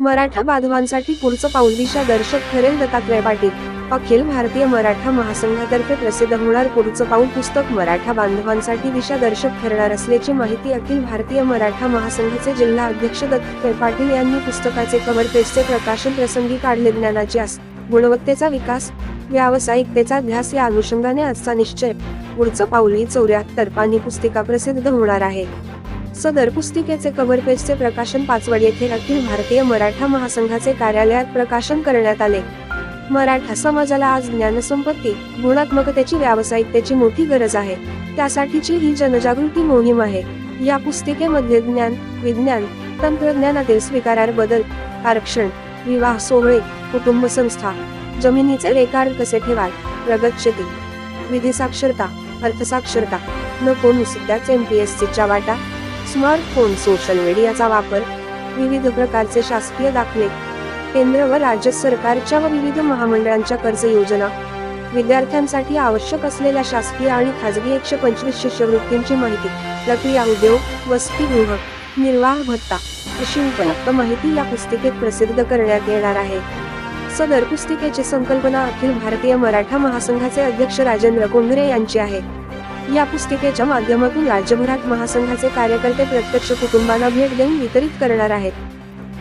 मराठा बांधवांसाठी पुढचं पाऊल दिशा दर्शक ठरेल दत्तात्रय पाटील. अखिल भारतीय मराठा महासंघातर्फे प्रसिद्ध होणार पुढचं पाऊल पुस्तक मराठा बांधवांसाठी दिशा दर्शक ठरणार असल्याची माहिती अखिल भारतीय मराठा महासंघाचे जिल्हा अध्यक्ष दत्तात्रय पाटील यांनी पुस्तकाचे कव्हर पेजचे प्रकाशन प्रसंगी काढले. ज्ञानाची आस गुणवत्तेचा विकास व्यावसायिकतेचा ध्यास या अनुषंगाने आजचा निश्चय. पुढचं पाऊल ही चौऱ्याहत्तर पाणी पुस्तिका प्रसिद्ध होणार आहे. सदर पुस्तिकेचे कव्हर पेजचे प्रकाशन पाचवड येथे अखिल भारतीय मराठा महासंघाचे कार्यालयात प्रकाशन करण्यात आले. मराठा समाजाला आज ज्ञानसंपत्ती गुणात्मकतेची व्यावसायिकतेची मोठी गरज आहे. त्यासाठीची ही जनजागृती मोहीम आहे. या पुस्तिकेमध्ये ज्ञान विज्ञान तंत्रज्ञानातील स्वीकारार बदल आरक्षण विवाह सोहळे कुटुंब संस्था जमिनीचे रेकार कसे ठेवाल प्रगत शेती विधी साक्षरता अर्थसाक्षरता नको नुसत्याच एम पी एस सीच्या वाटा स्मार्टफोन सोशल मीडियाचा वापर विविध प्रकारचे शासकीय दाखले केंद्र व राज्य सरकारच्या व विविध महामंडळांच्या कर्ज योजना विद्यार्थ्यांसाठी आवश्यक असलेल्या शासकीय आणि खाजगी एकशे पंचवीस शिष्यवृत्तींची माहिती प्रक्रिया उद्योग वसतिगृह निर्वाह भत्ता अशी उपयुक्त माहिती या पुस्तिकेत प्रसिद्ध करण्यात येणार आहे. सदर पुस्तिकेची संकल्पना अखिल भारतीय मराठा महासंघाचे अध्यक्ष राजेंद्र कोंढरे यांची आहे. या पुस्तिकेच्या माध्यमातून राज्यभरात महासंघाचे कार्यकर्ते प्रत्यक्ष कुटुंबांना भेट देऊन वितरित करणार आहेत.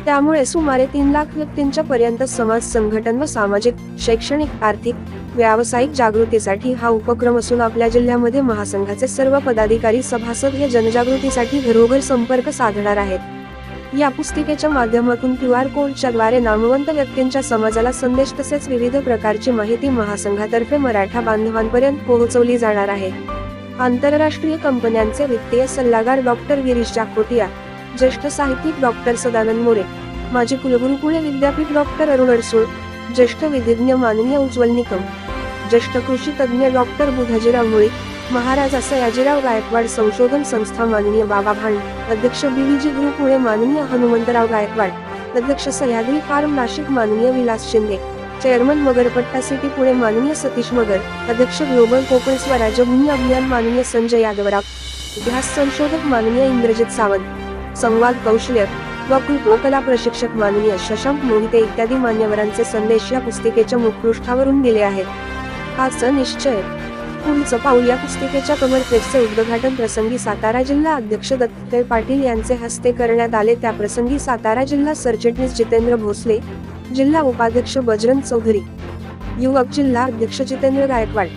त्यामुळे सुमारे तीन लाख व्यक्तींच्या पर्यंत समाज संघटन व सामाजिक शैक्षणिक आर्थिक व्यावसायिक जागृतीसाठी हा उपक्रम असून आपल्या जिल्ह्यामध्ये महासंघाचे सर्व पदाधिकारी सभासद हे जनजागृतीसाठी घरोघर संपर्क साधणार आहेत. या पुस्तिकेच्या माध्यमातून क्यू आर कोडच्या द्वारे नामवंत व्यक्तींच्या समाजाला संदेश तसेच विविध प्रकारची माहिती महासंघातर्फे मराठा बांधवांपर्यंत पोहोचवली जाणार आहे. आंतरराष्ट्रीय कंपन्यांचे वित्तीय सल्लागार डॉक्टर गिरीश जाकोटिया ज्येष्ठ साहित्यिक डॉक्टर सदानंद मोरे माजी कुलगुरू पुणे विद्यापीठ डॉक्टर अरुण अडसूळ ज्येष्ठ विधिज्ञ माननीय उज्ज्वल निकम ज्येष्ठ कृषी तज्ज्ञ डॉक्टर बुधाजीराव मुळे महाराजा सयाजीराव गायकवाड संशोधन संस्था माननीय बाबा भांड अध्यक्ष बीवीजी ग्रुप पुणे माननीय हनुमंतराव गायकवाड अध्यक्ष सह्याद्री फार्म नाशिक माननीय विलास शिंदे चेअरमन मगरपट्टा सिटी पुणे माननीय सतीश मगर अध्यक्ष ग्लोबल कोकण स्वराज्य भूमी अभियान माननीय संजय यादवराव इतिहास संशोधक माननीय इंद्रजित सावंत संवाद कौशल्य व कला प्रशिक्षक माननीय शशांक मोहिते इत्यादी मान्यवरांचे संदेश या पुस्तिकेच्या मुखपृष्ठावरून दिले आहेत. हा निश्चय. पुढचं पाऊल या पुस्तिकेच्या कमर उद्घाटन प्रसंगी सातारा जिल्हा अध्यक्ष दत्तय पाटील यांचे हस्ते करण्यात आले. त्याप्रसंगी सातारा जिल्हा सरचिटणीस जितेंद्र भोसले जिल्हा उपाध्यक्ष बजरंग चौधरी युवक जिल्हा अध्यक्ष जितेंद्र गायकवाड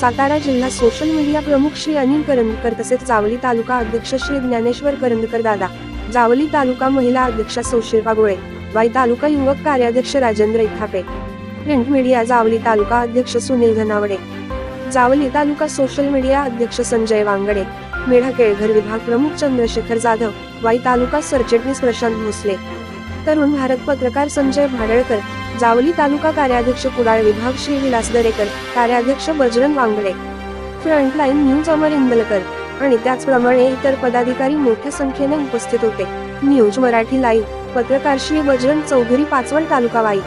सातारा जिल्हा सोशल मीडिया प्रमुख श्री अनिल करंदकर तसेच जावली तालुका अध्यक्ष श्री ज्ञानेश्वर करंदकर दादा जावली तालुका महिला अध्यक्षा सौशिल्पा गोळे वाई तालुका युवक कार्याध्यक्ष राजेंद्र इथापे प्रिंट मीडिया जावली तालुका अध्यक्ष सुनील धनावडे जावली तालुका सोशल मीडिया अध्यक्ष संजय वांगडे मेढा केळघर विभाग प्रमुख चंद्रशेखर जाधव वाई तालुका सरचिटणीस प्रशांत भोसले तरुण भारत पत्रकार संजय भाडळकर जावली तालुका कार्याध्यक्ष कुडाळ विभाग श्री विलास दरेकर कार्याध्यक्ष बजरंग वांगडे. फ्रंटलाईन न्यूज अमर इंदलकर आणि त्याचप्रमाणे इतर पदाधिकारी मोठ्या संख्येने उपस्थित होते. न्यूज मराठी लाईव्ह पत्रकार श्री बजरंग चौधरी पाचवड तालुका वाई.